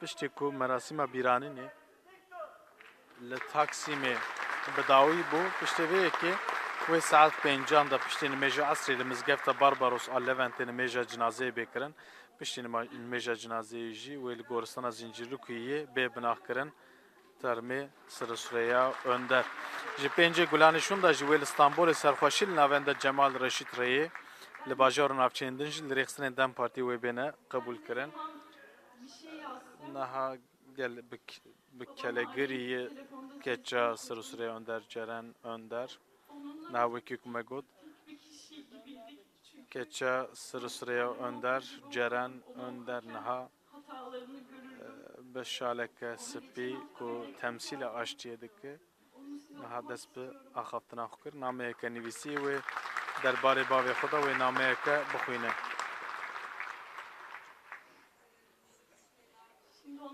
Piştî ku merasîma bîranînê li Taksimê bi dawî bû piştî vê yekê wê saet pêncan da piştî nimêja esrê li mizgefta Barbaros a Leventê nimêja cinazeyê bêkirin. Piştî nimêja cinazeyê jî wê li goristana Zincirlikuêyê bê binahkirin termê Sırısüreyya Önder. Ji pêncê gulanê şûn da ji wê li Stenbolê serxweşî li navenda Cemal Reşîd Reyê li bajarê navçeyên din jî li rêxistinên Dem Partî wê bêne qebûl kirin. Naha gel bi- bi kelegirî keça Sırısüreyya Önder Ceren Önder. Naha wekî ku me got. Keça Sırısüreyya Önder Ceren Önder niha hatalarını görür. bi şaleke spî ku temsîla aşçiyê dike. Niha dest bi axaftina xwe kir. Nameyeke nivîsî wê derbarê bavê xwe da wê nameyeke bixwîne.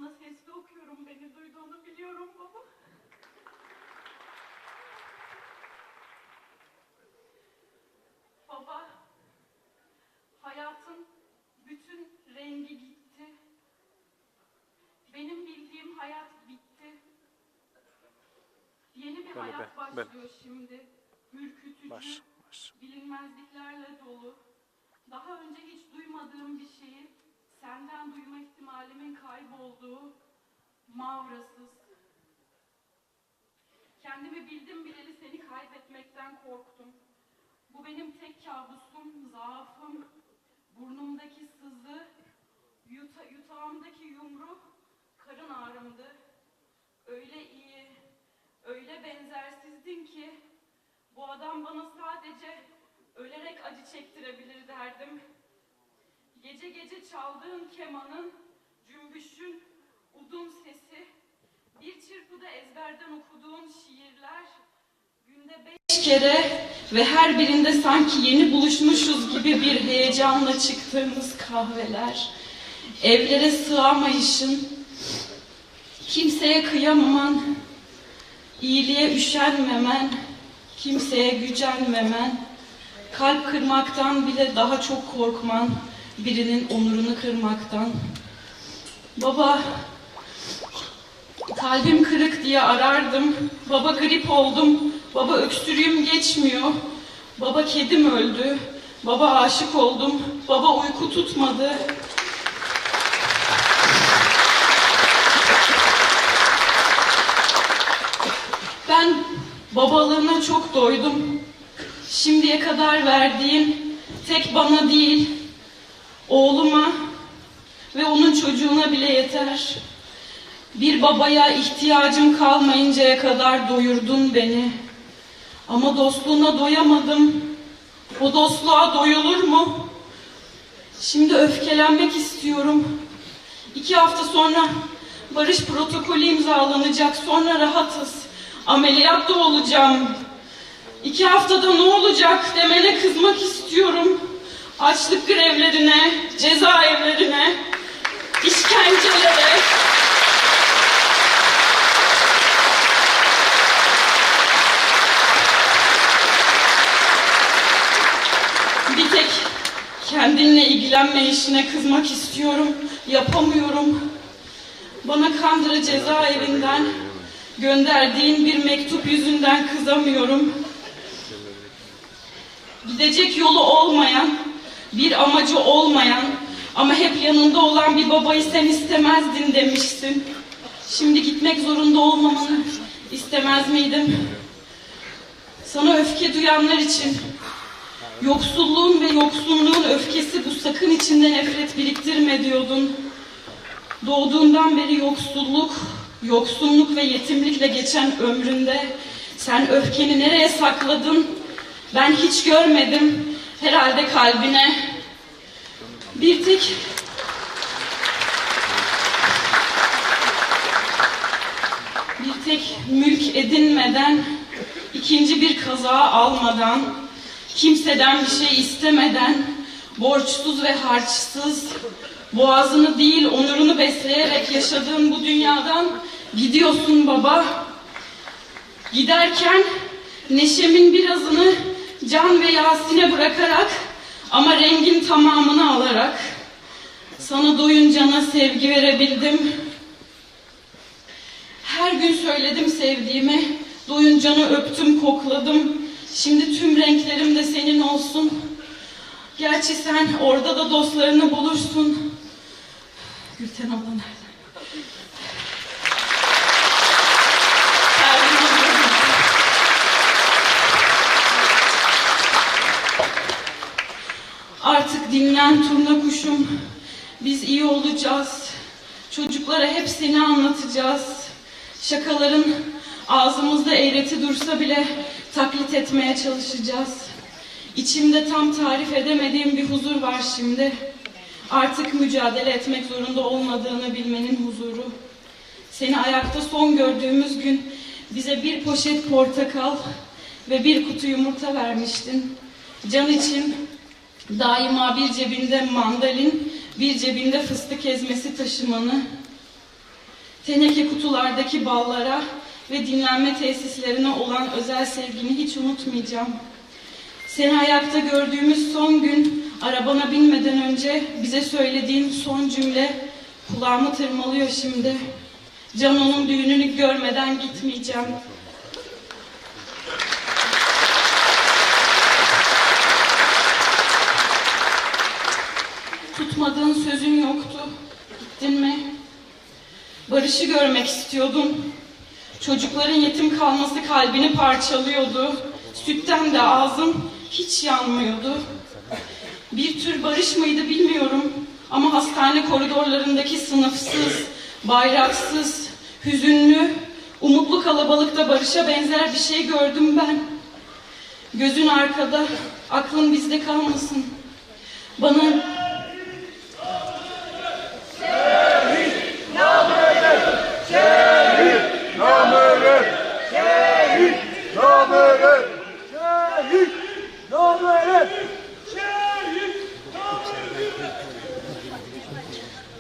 Ona sesli okuyorum. Beni duyduğunu biliyorum baba. Baba, hayatın bütün rengi gitti. Benim bildiğim hayat bitti. Yeni bir Böyle hayat be, başlıyor böyle. şimdi. Ürkütücü, Baş, baş. bilinmezliklerle dolu. Daha önce hiç duymadığım bir şeyi senden duyma ihtimalimin kaybolduğu mavrasız. Kendimi bildim bileli seni kaybetmekten korktum. Bu benim tek kabusum, zaafım, burnumdaki sızı, yuta, yutağımdaki yumru, karın ağrımdı. Öyle iyi, öyle benzersizdin ki bu adam bana sadece ölerek acı çektirebilir derdim. Gece gece çaldığın kemanın, cümbüşün, udun sesi, bir çırpıda ezberden okuduğun şiirler, günde beş kere ve her birinde sanki yeni buluşmuşuz gibi bir heyecanla çıktığımız kahveler, evlere sığamayışın, kimseye kıyamaman, iyiliğe üşenmemen, kimseye gücenmemen, kalp kırmaktan bile daha çok korkman, birinin onurunu kırmaktan. Baba, kalbim kırık diye arardım. Baba grip oldum. Baba öksürüğüm geçmiyor. Baba kedim öldü. Baba aşık oldum. Baba uyku tutmadı. Ben babalığına çok doydum. Şimdiye kadar verdiğin tek bana değil, oğluma ve onun çocuğuna bile yeter. Bir babaya ihtiyacım kalmayıncaya kadar doyurdun beni. Ama dostluğuna doyamadım. O dostluğa doyulur mu? Şimdi öfkelenmek istiyorum. İki hafta sonra barış protokolü imzalanacak. Sonra rahatız. Ameliyatta olacağım. İki haftada ne olacak demene kızmak istiyorum. Açlık grevlerine, cezaevlerine, işkencelere. Bir tek kendinle ilgilenme işine kızmak istiyorum. Yapamıyorum. Bana Kandıra cezaevinden gönderdiğin bir mektup yüzünden kızamıyorum. Gidecek yolu olmayan, bir amacı olmayan ama hep yanında olan bir babayı sen istemezdin demiştin. Şimdi gitmek zorunda olmamanı istemez miydim? Sana öfke duyanlar için Yoksulluğun ve yoksunluğun öfkesi bu sakın içinde nefret biriktirme diyordun. Doğduğundan beri yoksulluk, yoksunluk ve yetimlikle geçen ömründe sen öfkeni nereye sakladın? Ben hiç görmedim. Herhalde kalbine. Bir tek bir tek mülk edinmeden, ikinci bir kaza almadan, kimseden bir şey istemeden, borçsuz ve harçsız, boğazını değil onurunu besleyerek yaşadığın bu dünyadan gidiyorsun baba. Giderken neşemin birazını Can ve Yasin'e bırakarak ama rengin tamamını alarak sana doyuncana sevgi verebildim. bugün söyledim sevdiğimi. Duyuncanı öptüm, kokladım. Şimdi tüm renklerim de senin olsun. Gerçi sen orada da dostlarını bulursun. Gülten abla nerede? Artık dinlen turna kuşum. Biz iyi olacağız. Çocuklara hep seni anlatacağız. Şakaların ağzımızda eğreti dursa bile taklit etmeye çalışacağız. İçimde tam tarif edemediğim bir huzur var şimdi. Artık mücadele etmek zorunda olmadığını bilmenin huzuru. Seni ayakta son gördüğümüz gün bize bir poşet portakal ve bir kutu yumurta vermiştin. Can için daima bir cebinde mandalin, bir cebinde fıstık ezmesi taşımanı, teneke kutulardaki ballara ve dinlenme tesislerine olan özel sevgini hiç unutmayacağım. Seni ayakta gördüğümüz son gün arabana binmeden önce bize söylediğin son cümle kulağımı tırmalıyor şimdi. Cano'nun düğününü görmeden gitmeyeceğim. Tutmadığın sözün yoktu. Gittin mi? Barış'ı görmek istiyordum. Çocukların yetim kalması kalbini parçalıyordu. Sütten de ağzım hiç yanmıyordu. Bir tür barış mıydı bilmiyorum. Ama hastane koridorlarındaki sınıfsız, bayraksız, hüzünlü, umutlu kalabalıkta barışa benzer bir şey gördüm ben. Gözün arkada, aklın bizde kalmasın. Bana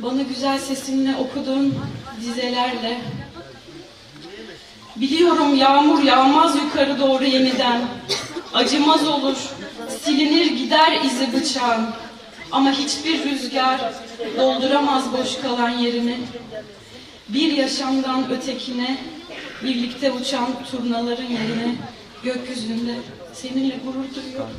Bana güzel sesinle okuduğun dizelerle. Biliyorum yağmur yağmaz yukarı doğru yeniden. Acımaz olur Silinir gider izi bıçağın. Ama hiçbir rüzgar Dolduramaz boş kalan yerini. Bir yaşamdan ötekine Birlikte uçan turnaların yerine Gökyüzünde seninle gurur duyuyorum